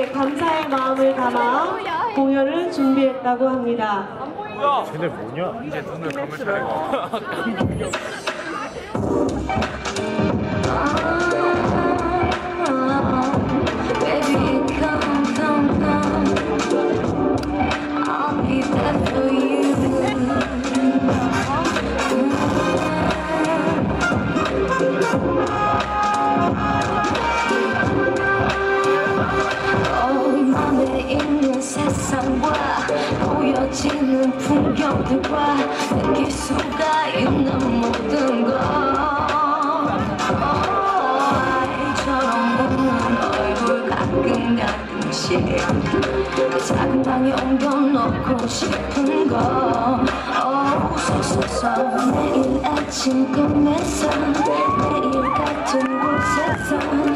분들께 감사의 마음을 담아 공연을 준비했다고 합니다. 쟤네 뭐냐? 이제 눈을 감을 차례가. 세상과 보여지는 풍경들과 느낄 수가 있는 모든 것. 아이처럼 보는 얼굴 가끔 가끔씩 그 작은 방에 옮겨놓고 싶은 거 매일 아침 꿈에서 매일 같은 곳에서